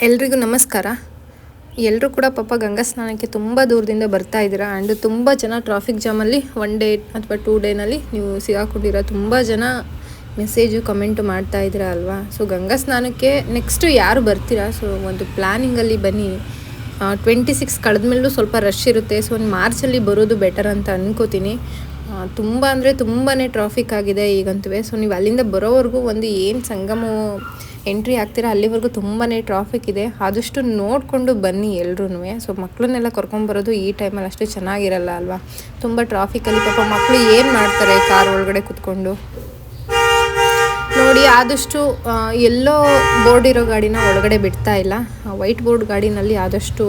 ಎಲ್ರಿಗೂ ನಮಸ್ಕಾರ. ಎಲ್ಲರೂ ಕೂಡ ಪಾಪ ಗಂಗಾ ಸ್ನಾನಕ್ಕೆ ತುಂಬ ದೂರದಿಂದ ಬರ್ತಾ ಇದ್ದೀರಾ? ಆ್ಯಂಡ್ ತುಂಬ ಜನ ಟ್ರಾಫಿಕ್ ಜಾಮಲ್ಲಿ ಒನ್ ಡೇ ಅಥವಾ ಟೂ ಡೇನಲ್ಲಿ ನೀವು ಸಿಗಾಕೊಂಡಿರೋ. ತುಂಬ ಜನ ಮೆಸೇಜು ಕಮೆಂಟು ಮಾಡ್ತಾ ಇದ್ದೀರಾ ಅಲ್ವಾ? ಸೊ ಗಂಗಾ ಸ್ನಾನಕ್ಕೆ ನೆಕ್ಸ್ಟು ಯಾರು ಬರ್ತೀರಾ? ಸೊ ಒಂದು ಪ್ಲ್ಯಾನಿಂಗಲ್ಲಿ ಬನ್ನಿ. ಟ್ವೆಂಟಿ ಸಿಕ್ಸ್ ಕಳೆದ್ಮೇಲೂ ಸ್ವಲ್ಪ ರಶ್ ಇರುತ್ತೆ. ಸೊ ಒಂದು ಮಾರ್ಚಲ್ಲಿ ಬರೋದು ಬೆಟರ್ ಅಂತ ಅನ್ಕೋತೀನಿ. ತುಂಬ ಅಂದರೆ ತುಂಬಾ ಟ್ರಾಫಿಕ್ ಆಗಿದೆ ಈಗಂತೂ. ಸೊ ನೀವು ಅಲ್ಲಿಂದ ಬರೋವರೆಗೂ ಒಂದು ಏನು ಸಂಗಮ ಎಂಟ್ರಿ ಆಗ್ತೀರಾ ಅಲ್ಲಿವರೆಗೂ ತುಂಬಾ ಟ್ರಾಫಿಕ್ ಇದೆ. ಆದಷ್ಟು ನೋಡಿಕೊಂಡು ಬನ್ನಿ ಎಲ್ರೂ ಸೊ ಮಕ್ಕಳನ್ನೆಲ್ಲ ಕರ್ಕೊಂಬರೋದು ಈ ಟೈಮಲ್ಲಿ ಅಷ್ಟು ಚೆನ್ನಾಗಿರಲ್ಲ ಅಲ್ವಾ? ತುಂಬ ಟ್ರಾಫಿಕಲ್ಲಿ ಪಾಪ ಮಕ್ಕಳು ಏನು ಮಾಡ್ತಾರೆ ಕಾರ್ ಒಳಗಡೆ ಕುತ್ಕೊಂಡು? ನೋಡಿ, ಆದಷ್ಟು ಎಲ್ಲೋ ಬೋರ್ಡ್ ಇರೋ ಗಾಡಿನ ಒಳಗಡೆ ಬಿಡ್ತಾ ಇಲ್ಲ. ವೈಟ್ ಬೋರ್ಡ್ ಗಾಡಿನಲ್ಲಿ ಆದಷ್ಟು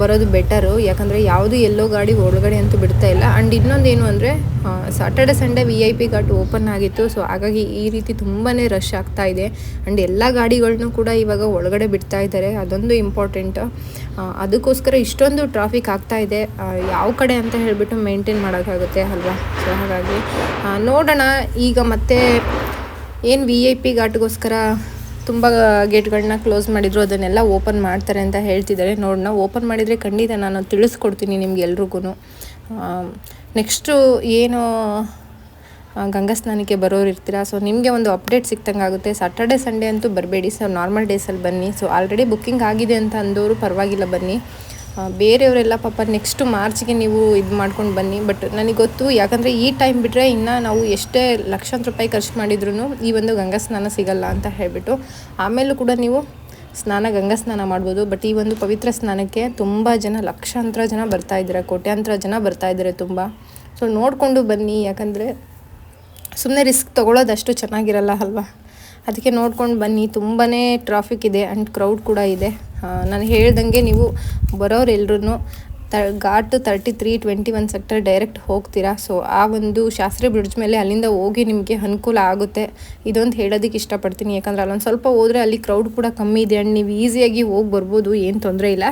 ಬರೋದು ಬೆಟರು. ಯಾಕಂದರೆ ಯಾವುದು ಎಲ್ಲೋ ಗಾಡಿ ಒಳಗಡೆ ಅಂತೂ ಬಿಡ್ತಾ ಇಲ್ಲ. ಆ್ಯಂಡ್ ಏನು ಅಂದರೆ Saturday Sunday V I P ghat open ಆಗಿತ್ತು. ಸೊ ಹಾಗಾಗಿ ಈ ರೀತಿ ತುಂಬಾ ರಶ್ ಆಗ್ತಾ ಇದೆ. ಆ್ಯಂಡ್ ಎಲ್ಲ ಗಾಡಿಗಳನ್ನೂ ಕೂಡ ಇವಾಗ ಒಳಗಡೆ ಬಿಡ್ತಾ ಇದ್ದಾರೆ. ಅದೊಂದು ಇಂಪಾರ್ಟೆಂಟ್ ಅದಕ್ಕೋಸ್ಕರ ಇಷ್ಟೊಂದು ಟ್ರಾಫಿಕ್ ಆಗ್ತಾ ಇದೆ. ಯಾವ ಕಡೆ ಅಂತ ಹೇಳಿಬಿಟ್ಟು ಮೇಂಟೈನ್ ಮಾಡೋಕ್ಕಾಗುತ್ತೆ ಅಲ್ವಾ? ಸೊ ಹಾಗಾಗಿ ನೋಡೋಣ. ಈಗ ಮತ್ತೆ ಏನು ವಿ ಐ ಪಿ ಘಾಟ್ಗೋಸ್ಕರ ತುಂಬ ಗೇಟ್ಗಳನ್ನ ಕ್ಲೋಸ್ ಮಾಡಿದ್ರು, ಅದನ್ನೆಲ್ಲ ಓಪನ್ ಮಾಡ್ತಾರೆ ಅಂತ ಹೇಳ್ತಿದ್ದಾರೆ. ನೋಡೋಣ ಓಪನ್ ಮಾಡಿದರೆ ಖಂಡಿತ ನಾನು ತಿಳಿಸ್ಕೊಡ್ತೀನಿ ನಿಮ್ಗೆ ಎಲ್ರಿಗೂ ನೆಕ್ಸ್ಟು ಏನು ಗಂಗಾ ಸ್ನಾನಕ್ಕೆ ಬರೋರು ಇರ್ತೀರಾ ಸೊ, ನಿಮಗೆ ಒಂದು ಅಪ್ಡೇಟ್ ಸಿಕ್ತಂಗೆ ಆಗುತ್ತೆ ಸಾಟರ್ಡೆ ಸಂಡೇ ಅಂತೂ ಬರಬೇಡಿ. ಸೊ ನಾರ್ಮಲ್ ಡೇಸಲ್ಲಿ ಬನ್ನಿ. ಸೊ ಆಲ್ರೆಡಿ ಬುಕ್ಕಿಂಗ್ ಆಗಿದೆ ಅಂತ ಅಂದವರು ಪರವಾಗಿಲ್ಲ ಬನ್ನಿ. ಬೇರೆಯವರೆಲ್ಲ ಪಾಪ ನೆಕ್ಸ್ಟ್ ಮಾರ್ಚ್ಗೆ ನೀವು ಇದು ಮಾಡ್ಕೊಂಡು ಬನ್ನಿ. ಬಟ್ ನನಗೆ ಗೊತ್ತು, ಯಾಕಂದರೆ ಈ ಟೈಮ್ ಬಿಟ್ಟರೆ ಇನ್ನು ನಾವು ಎಷ್ಟೇ ಲಕ್ಷಾಂತರ ರೂಪಾಯಿ ಖರ್ಚು ಮಾಡಿದ್ರು ಈ ಒಂದು ಗಂಗಾ ಸ್ನಾನ ಸಿಗಲ್ಲ ಅಂತ ಹೇಳಿಬಿಟ್ಟು, ಆಮೇಲೂ ಕೂಡ ನೀವು ಸ್ನಾನ, ಗಂಗಾ ಸ್ನಾನ ಮಾಡ್ಬೋದು. ಬಟ್ ಈ ಒಂದು ಪವಿತ್ರ ಸ್ನಾನಕ್ಕೆ ತುಂಬ ಜನ, ಲಕ್ಷಾಂತರ ಜನ ಬರ್ತಾ ಇದ್ದಾರೆ, ಕೋಟ್ಯಾಂತರ ಜನ ಬರ್ತಾ ಇದ್ದಾರೆ ತುಂಬ. ಸೊ ನೋಡಿಕೊಂಡು ಬನ್ನಿ, ಯಾಕಂದರೆ ಸುಮ್ಮನೆ ರಿಸ್ಕ್ ತೊಗೊಳ್ಳೋದಷ್ಟು ಚೆನ್ನಾಗಿರಲ್ಲ ಅಲ್ವಾ? ಅದಕ್ಕೆ ನೋಡ್ಕೊಂಡು ಬನ್ನಿ. ತುಂಬಾ ಟ್ರಾಫಿಕ್ ಇದೆ ಆ್ಯಂಡ್ ಕ್ರೌಡ್ ಕೂಡ ಇದೆ. ನಾನು ಹೇಳ್ದಂಗೆ ನೀವು ಬರೋರು ಎಲ್ರೂ the ghat thirty three twenty one sector direct ಹೋಗ್ತೀರಾ? ಸೊ ಆ ಒಂದು ಶಾಸ್ತ್ರಿ ಬ್ರಿಡ್ಜ್ ಮೇಲೆ ಅಲ್ಲಿಂದ ಹೋಗಿ ನಿಮಗೆ ಅನುಕೂಲ ಆಗುತ್ತೆ. ಇದೊಂದು ಹೇಳೋದಕ್ಕೆ ಇಷ್ಟಪಡ್ತೀನಿ. ಯಾಕಂದ್ರೆ ಅಲ್ಲೊಂದು ಸ್ವಲ್ಪ ಹೋದರೆ ಅಲ್ಲಿ ಕ್ರೌಡ್ ಕೂಡ ಕಮ್ಮಿ ಇದೆ. ಆ್ಯಂಡ್ ನೀವು ಈಸಿಯಾಗಿ ಹೋಗಿ ಬರ್ಬೋದು, ಏನು ತೊಂದರೆ ಇಲ್ಲ.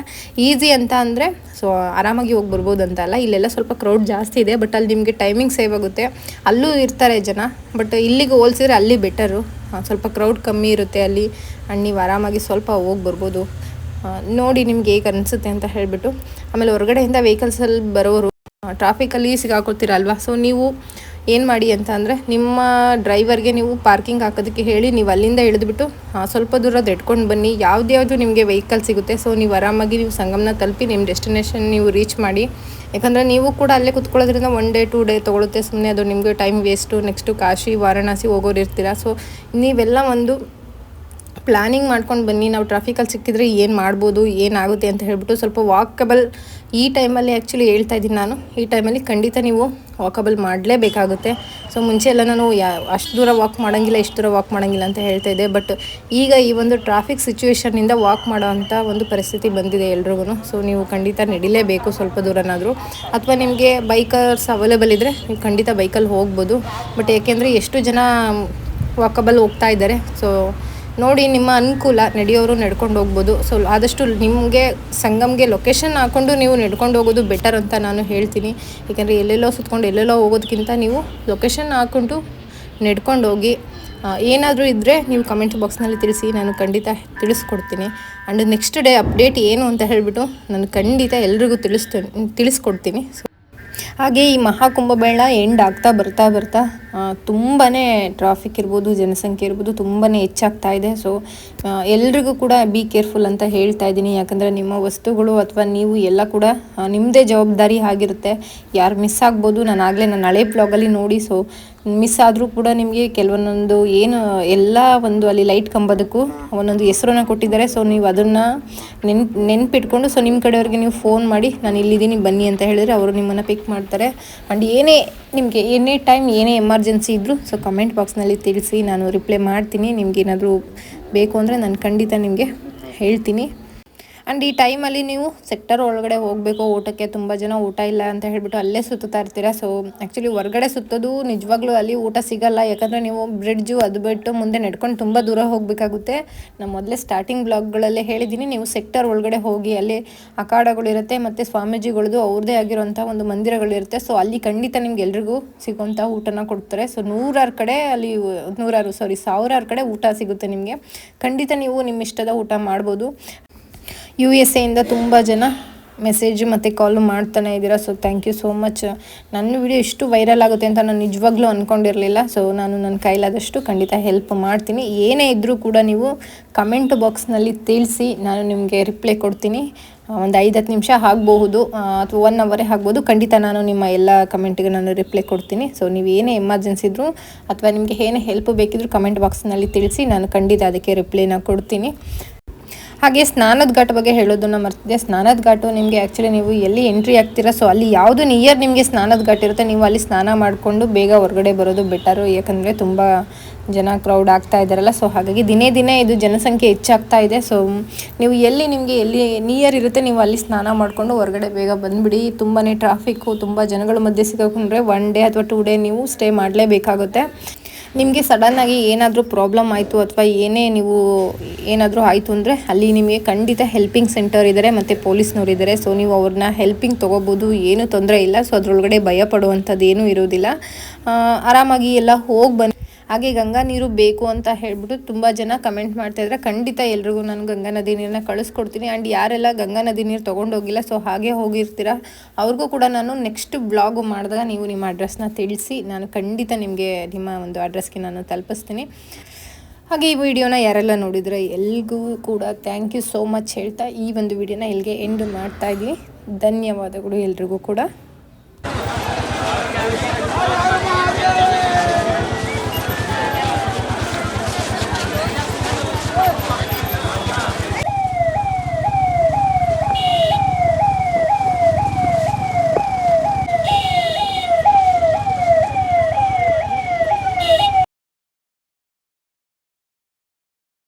ಈಸಿ ಅಂತ ಅಂದರೆ ಸೊ ಆರಾಮಾಗಿ ಹೋಗಿ ಬರ್ಬೋದು ಅಂತ ಅಲ್ಲ. ಇಲ್ಲೆಲ್ಲ ಸ್ವಲ್ಪ ಕ್ರೌಡ್ ಜಾಸ್ತಿ ಇದೆ ಬಟ್ ಅಲ್ಲಿ ನಿಮಗೆ ಟೈಮಿಂಗ್ ಸೇವ್ ಆಗುತ್ತೆ. ಅಲ್ಲೂ ಇರ್ತಾರೆ ಜನ ಬಟ್ ಇಲ್ಲಿಗೆ ಹೋಲ್ಸಿದ್ರೆ ಅಲ್ಲಿ ಬೆಟರು ಸ್ವಲ್ಪ ಕ್ರೌಡ್ ಕಮ್ಮಿ ಇರುತ್ತೆ ಅಲ್ಲಿ. ಆ್ಯಂಡ್ ನೀವು ಆರಾಮಾಗಿ ಸ್ವಲ್ಪ ಹೋಗಿ ಬರ್ಬೋದು. ನೋಡಿ ನಿಮ್ಗೆ ಹೇಗೆ ಅನಿಸುತ್ತೆ ಅಂತ ಹೇಳಿಬಿಟ್ಟು. ಆಮೇಲೆ ಹೊರಗಡೆಯಿಂದ ವೆಹಿಕಲ್ಸಲ್ಲಿ ಬರೋರು ಟ್ರಾಫಿಕಲ್ಲಿ ಸಿಗಾಕೊಳ್ತೀರಲ್ವಾ ಸೊ ನೀವು ಏನು ಮಾಡಿ ಅಂತ ಅಂದರೆ ನಿಮ್ಮ ಡ್ರೈವರ್ಗೆ ನೀವು ಪಾರ್ಕಿಂಗ್ ಹಾಕೋದಕ್ಕೆ ಹೇಳಿ ನೀವು ಅಲ್ಲಿಂದ ಇಳಿದ್ಬಿಟ್ಟು ಸ್ವಲ್ಪ ದೂರ ಇಟ್ಕೊಂಡು ಬನ್ನಿ. ಯಾವ್ದ್ಯಾವುದು ನಿಮಗೆ ವೆಹಿಕಲ್ ಸಿಗುತ್ತೆ. ಸೊ ನೀವು ಆರಾಮಾಗಿ ನೀವು ಸಂಗಮನ ತಲುಪಿ ನಿಮ್ಮ ಡೆಸ್ಟಿನೇಷನ್ ನೀವು ರೀಚ್ ಮಾಡಿ. ಯಾಕಂದರೆ ನೀವು ಕೂಡ ಅಲ್ಲೇ ಕುತ್ಕೊಳ್ಳೋದ್ರಿಂದ ಒನ್ ಡೇ ಟೂ ಡೇ ತೊಗೊಳುತ್ತೆ. ಸುಮ್ಮನೆ ಅದು ನಿಮಗೆ time waste next Kashi, Varanasi ಹೋಗೋರು ಇರ್ತೀರ. ಸೊ ನೀವೆಲ್ಲ ಒಂದು ಪ್ಲ್ಯಾನಿಂಗ್ ಮಾಡ್ಕೊಂಡು ಬನ್ನಿ. ನಾವು ಟ್ರಾಫಿಕಲ್ಲಿ ಸಿಕ್ಕಿದ್ರೆ ಏನು ಮಾಡ್ಬೋದು ಏನಾಗುತ್ತೆ ಅಂತ ಹೇಳ್ಬಿಟ್ಟು ಸ್ವಲ್ಪ ವಾಕಬಲ್ ಈ ಟೈಮಲ್ಲಿ ಆ್ಯಕ್ಚುಲಿ ಹೇಳ್ತಾ ಇದ್ದೀನಿ ನಾನು. ಈ ಟೈಮಲ್ಲಿ ಖಂಡಿತ ನೀವು ವಾಕಬಲ್ ಮಾಡಲೇಬೇಕಾಗುತ್ತೆ. ಸೊ ಮುಂಚೆ ಎಲ್ಲ ನಾನು ಯಾ, ಅಷ್ಟು ದೂರ ವಾಕ್ ಮಾಡೋಂಗಿಲ್ಲ, ಇಷ್ಟು ದೂರ ವಾಕ್ ಮಾಡೋಂಗಿಲ್ಲ ಅಂತ ಹೇಳ್ತಾ ಇದ್ದೆ. ಬಟ್ ಈಗ ಈ ಒಂದು ಟ್ರಾಫಿಕ್ ಸಿಚುವೇಷನ್ನಿಂದ ವಾಕ್ ಮಾಡೋವಂಥ ಒಂದು ಪರಿಸ್ಥಿತಿ ಬಂದಿದೆ ಎಲ್ರಿಗೂ ಸೊ ನೀವು ಖಂಡಿತ ನಡಿಲೇಬೇಕು ಸ್ವಲ್ಪ ದೂರನಾದರೂ. ಅಥವಾ ನಿಮಗೆ ಬೈಕರ್ಸ್ ಅವೈಲೇಬಲ್ ಇದ್ದರೆ ನೀವು ಖಂಡಿತ ಬೈಕಲ್ಲಿ ಹೋಗ್ಬೋದು. ಬಟ್ ಏಕೆಂದರೆ ಎಷ್ಟು ಜನ ವಾಕಬಲ್ ಹೋಗ್ತಾ ಇದ್ದಾರೆ. ಸೊ ನೋಡಿ ನಿಮ್ಮ ಅನುಕೂಲ, ನಡೆಯೋರು ನಡ್ಕೊಂಡು ಹೋಗ್ಬೋದು. ಸೊ ಆದಷ್ಟು ನಿಮಗೆ ಸಂಗಮ್ಗೆ ಲೊಕೇಶನ್ ಹಾಕ್ಕೊಂಡು ನೀವು ನಡ್ಕೊಂಡು ಹೋಗೋದು ಬೆಟರ್ ಅಂತ ನಾನು ಹೇಳ್ತೀನಿ. ಏಕೆಂದರೆ ಎಲ್ಲೆಲ್ಲೋ ಸುತ್ಕೊಂಡು ಎಲ್ಲೆಲ್ಲೋ ಹೋಗೋದಕ್ಕಿಂತ ನೀವು ಲೊಕೇಶನ್ ಹಾಕ್ಕೊಂಡು ನಡ್ಕೊಂಡು ಹೋಗಿ ಏನಾದರೂ ಇದ್ದರೆ ನೀವು ಕಮೆಂಟ್ ಬಾಕ್ಸ್ನಲ್ಲಿ ತಿಳಿಸಿ, ನಾನು ಖಂಡಿತ ತಿಳಿಸ್ಕೊಡ್ತೀನಿ. ಆ್ಯಂಡ್ ನೆಕ್ಸ್ಟ್ ಡೇ ಅಪ್ಡೇಟ್ ಏನು ಅಂತ ಹೇಳಿಬಿಟ್ಟು ನಾನು ಖಂಡಿತ ಎಲ್ರಿಗೂ ತಿಳಿಸ್ತೀನಿ, ತಿಳಿಸ್ಕೊಡ್ತೀನಿ. ಸೊ ಹಾಗೆ ಈ ಮಹಾಕುಂಭಮೇಳ ಎಂಡ್ ಆಗ್ತಾ ಬರ್ತಾ ಬರ್ತಾ ತುಂಬಾ ಟ್ರಾಫಿಕ್ ಇರ್ಬೋದು, ಜನಸಂಖ್ಯೆ ಇರ್ಬೋದು ತುಂಬಾ ಹೆಚ್ಚಾಗ್ತಾ ಇದೆ. ಸೊ ಎಲ್ರಿಗೂ ಕೂಡ ಬಿ ಕೇರ್ಫುಲ್ ಅಂತ ಹೇಳ್ತಾ ಇದ್ದೀನಿ. ಯಾಕಂದರೆ ನಿಮ್ಮ ವಸ್ತುಗಳು ಅಥವಾ ನೀವು ಎಲ್ಲ ಕೂಡ ನಿಮ್ಮದೇ ಜವಾಬ್ದಾರಿ ಆಗಿರುತ್ತೆ. ಯಾರು ಮಿಸ್ ಆಗ್ಬೋದು, ನಾನು ಆಗಲೇ ನನ್ನ ಹಳೆ ಬ್ಲಾಗಲ್ಲಿ ನೋಡಿ ಸೊ ಮಿಸ್ ಆದರೂ ಕೂಡ ನಿಮಗೆ ಕೆಲವೊಂದೊಂದು ಏನು, ಎಲ್ಲ ಒಂದು ಅಲ್ಲಿ ಲೈಟ್ ಕಂಬದಕ್ಕೂ ಒಂದೊಂದು ಹೆಸರನ್ನ ಕೊಟ್ಟಿದ್ದಾರೆ. ಸೊ ನೀವು ಅದನ್ನು ನೆನ್, ನೆನ್ಪಿಟ್ಕೊಂಡು ಸೊ ನಿಮ್ಮ ಕಡೆಯವ್ರಿಗೆ ನೀವು ಫೋನ್ ಮಾಡಿ, ನಾನು ಇಲ್ಲಿದ್ದೀನಿ ಬನ್ನಿ ಅಂತ ಹೇಳಿದರೆ ಅವರು ನಿಮ್ಮನ್ನು ಪಿಕ್ ಮಾಡ್ತಾರೆ. ಆ್ಯಂಡ್ ಏನೇ ನಿಮಗೆ ಎನಿ ಟೈಮ್ ಏನೇ ಎಮರ್ಜೆನ್ಸಿ ಇದ್ದರೂ ಸೊ ಕಮೆಂಟ್ ಬಾಕ್ಸ್ನಲ್ಲಿ ತಿಳಿಸಿ, ನಾನು ರಿಪ್ಲೈ ಮಾಡ್ತೀನಿ. ನಿಮ್ಗೆ ಏನಾದರೂ ಬೇಕು ಅಂದರೆ ನಾನು ಖಂಡಿತ ನಿಮಗೆ ಹೇಳ್ತೀನಿ. ಆ್ಯಂಡ್ ಈ ಟೈಮಲ್ಲಿ ನೀವು ಸೆಕ್ಟರ್ ಒಳಗಡೆ ಹೋಗಬೇಕು, ಊಟಕ್ಕೆ ತುಂಬ ಜನ ಊಟ ಇಲ್ಲ ಅಂತ ಹೇಳಿಬಿಟ್ಟು ಅಲ್ಲೇ ಸುತ್ತಾ ಇರ್ತೀರ? ಸೊ ಆ್ಯಕ್ಚುಲಿ ಹೊರಗಡೆ ಸುತ್ತೋದು ನಿಜವಾಗ್ಲೂ ಅಲ್ಲಿ ಊಟ ಸಿಗಲ್ಲ. ಯಾಕಂದರೆ ನೀವು ಬ್ರಿಡ್ಜು ಅದು ಬಿಟ್ಟು ಮುಂದೆ ನಡ್ಕೊಂಡು ತುಂಬ ದೂರ ಹೋಗಬೇಕಾಗುತ್ತೆ. ನಾನು ಮೊದಲೇ ಸ್ಟಾರ್ಟಿಂಗ್ ಬ್ಲಾಗ್ಗಳಲ್ಲೇ ಹೇಳಿದ್ದೀನಿ. ನೀವು ಸೆಕ್ಟರ್ ಒಳಗಡೆ ಹೋಗಿ ಅಲ್ಲಿ ಅಖಾಡಗಳಿರುತ್ತೆ ಮತ್ತು ಸ್ವಾಮೀಜಿಗಳದ್ದು ಅವ್ರದ್ದೇ ಆಗಿರೋಂಥ ಒಂದು ಮಂದಿರಗಳಿರುತ್ತೆ ಸೊ ಅಲ್ಲಿ ಖಂಡಿತ ನಿಮ್ಗೆ ಎಲ್ರಿಗೂ ಸಿಗುವಂಥ ಊಟನ ಕೊಡ್ತಾರೆ. ಸೊ ನೂರಾರು ಕಡೆ ಅಲ್ಲಿ ನೂರಾರು ಸಾರಿ ಸಾವಿರಾರು ಕಡೆ ಊಟ ಸಿಗುತ್ತೆ ನಿಮಗೆ. ಖಂಡಿತ ನೀವು ನಿಮ್ಮ ಇಷ್ಟದ ಊಟ ಮಾಡ್ಬೋದು. ಯು ಎಸ್ ಎಯಿಂದ ತುಂಬ ಜನ ಮೆಸೇಜ್ ಮತ್ತು ಕಾಲು ಮಾಡ್ತಾನೆ ಇದ್ದೀರಾ. So thank you so much ನನ್ನ ವಿಡಿಯೋ ಎಷ್ಟು ವೈರಲ್ ಆಗುತ್ತೆ ಅಂತ ನಾನು ನಿಜವಾಗ್ಲೂ ಅಂದ್ಕೊಂಡಿರಲಿಲ್ಲ ಸೊ ನಾನು ನನ್ನ ಕೈಲಾದಷ್ಟು ಖಂಡಿತ ಹೆಲ್ಪ್ ಮಾಡ್ತೀನಿ. ಏನೇ ಇದ್ದರೂ ಕೂಡ ನೀವು ಕಮೆಂಟ್ ಬಾಕ್ಸ್ನಲ್ಲಿ ತಿಳಿಸಿ, ನಾನು ನಿಮಗೆ ರಿಪ್ಲೈ ಕೊಡ್ತೀನಿ. ಒಂದು ಐದು ಹತ್ತು ನಿಮಿಷ ಆಗ್ಬಹುದು ಅಥವಾ ಒನ್ ಅವರೇ ಆಗ್ಬೋದು ಖಂಡಿತ ನಾನು ನಿಮ್ಮ ಎಲ್ಲ ಕಮೆಂಟಿಗೆ ನಾನು ರಿಪ್ಲೈ ಕೊಡ್ತೀನಿ. ಸೊ ನೀವು ಏನೇ ಎಮರ್ಜೆನ್ಸಿ ಇದ್ದರೂ ಅಥವಾ ನಿಮಗೆ ಏನೇ ಹೆಲ್ಪ್ ಬೇಕಿದ್ರೂ ಕಮೆಂಟ್ ಬಾಕ್ಸ್ನಲ್ಲಿ ತಿಳಿಸಿ, ನಾನು ಖಂಡಿತ ಅದಕ್ಕೆ ರಿಪ್ಲೈನ ಕೊಡ್ತೀನಿ. ಹಾಗೆ ಸ್ನಾನದ ಘಾಟ್ ಬಗ್ಗೆ ಹೇಳೋದನ್ನ ಮರ್ತಿದ್ದೆ. ಸ್ನಾನದ ಘಾಟು ನಿಮಗೆ ಆ್ಯಕ್ಚುಲಿ ನೀವು ಎಲ್ಲಿ ಎಂಟ್ರಿ ಆಗ್ತೀರಾ? ಸೊ ಅಲ್ಲಿ ಯಾವುದು ನಿಯರ್ ನಿಮಗೆ ಸ್ನಾನದ ಘಾಟ್ ಇರುತ್ತೆ, ನೀವು ಅಲ್ಲಿ ಸ್ನಾನ ಮಾಡಿಕೊಂಡು ಬೇಗ ಹೊರಗಡೆ ಬರೋದು ಬೆಟರು ಯಾಕಂದರೆ ತುಂಬ ಜನ ಕ್ರೌಡ್ ಆಗ್ತಾ ಇದ್ದಾರಲ್ಲ ಸೊ ಹಾಗಾಗಿ ದಿನೇ ದಿನೇ ಇದು ಜನಸಂಖ್ಯೆ ಹೆಚ್ಚಾಗ್ತಾ ಇದೆ. ಸೊ ನೀವು ಎಲ್ಲಿ ನಿಮಗೆ ಎಲ್ಲಿ ನಿಯರ್ ಇರುತ್ತೆ, ನೀವು ಅಲ್ಲಿ ಸ್ನಾನ ಮಾಡಿಕೊಂಡು ಹೊರಗಡೆ ಬೇಗ ಬಂದುಬಿಡಿ. ತುಂಬಾ ಟ್ರಾಫಿಕ್ಕು ತುಂಬ ಜನಗಳ ಮಧ್ಯೆ ಸಿಗಾಕೊಂಡ್ರೆ ಒನ್ ಡೇ ಅಥವಾ ಟೂ ಡೇ ನೀವು ಸ್ಟೇ ಮಾಡಲೇಬೇಕಾಗುತ್ತೆ. ನಿಮಗೆ ಸಡನ್ನಾಗಿ ಏನಾದರೂ ಪ್ರಾಬ್ಲಮ್ ಆಯಿತು ಅಥವಾ ಏನೇ ನೀವು ಏನಾದರೂ ಆಯಿತು ಅಂದರೆ ಅಲ್ಲಿ ನಿಮಗೆ ಖಂಡಿತ ಹೆಲ್ಪಿಂಗ್ ಸೆಂಟರ್ ಇದ್ದಾರೆ ಮತ್ತು ಪೊಲೀಸ್ನವ್ರು ಇದ್ದಾರೆ ಸೊ ನೀವು ಅವ್ರನ್ನ ಹೆಲ್ಪಿಂಗ್ ತೊಗೋಬೋದು, ಏನೂ ತೊಂದರೆ ಇಲ್ಲ. ಸೊ ಅದರೊಳಗಡೆ ಭಯ ಪಡುವಂಥದ್ದು ಏನೂ ಇರೋದಿಲ್ಲ. ಆರಾಮಾಗಿ ಎಲ್ಲ ಹೋಗಿ ಬನ್ನಿ ಹಾಗೆ ಗಂಗಾ ನೀರು ಬೇಕು ಅಂತ ಹೇಳ್ಬಿಟ್ಟು ತುಂಬ ಜನ ಕಮೆಂಟ್ ಮಾಡ್ತಾ ಇದ್ದಾರೆ ಖಂಡಿತ ಎಲ್ರಿಗೂ ನಾನು ಗಂಗಾ ನದಿ ನೀರನ್ನ ಕಳಿಸ್ಕೊಡ್ತೀನಿ. ಆ್ಯಂಡ್ ಯಾರೆಲ್ಲ ಗಂಗಾ ನದಿ ನೀರು ತೊಗೊಂಡೋಗಿಲ್ಲ ಸೊ ಹಾಗೆ ಹೋಗಿರ್ತೀರ, ಅವ್ರಿಗೂ ಕೂಡ ನಾನು ನೆಕ್ಸ್ಟ್ ಬ್ಲಾಗ್ ಮಾಡಿದಾಗ ನೀವು ನಿಮ್ಮ ಅಡ್ರೆಸ್ನ ತಿಳಿಸಿ, ನಾನು ಖಂಡಿತ ನಿಮಗೆ ನಿಮ್ಮ ಒಂದು ಅಡ್ರೆಸ್ಗೆ ನಾನು ತಲುಪಿಸ್ತೀನಿ. ಹಾಗೆ ಈ ವಿಡಿಯೋನ ಯಾರೆಲ್ಲ ನೋಡಿದ್ರೆ ಎಲ್ರಿಗೂ ಕೂಡ ಥ್ಯಾಂಕ್ ಯು ಸೋ ಮಚ್ ಹೇಳ್ತಾ ಈ ಒಂದು ವಿಡಿಯೋನ ಇಲ್ಲಿಗೆ ಎಂಡ್ ಮಾಡ್ತಾ ಇದ್ದೀನಿ ಧನ್ಯವಾದಗಳು ಎಲ್ರಿಗೂ ಕೂಡ.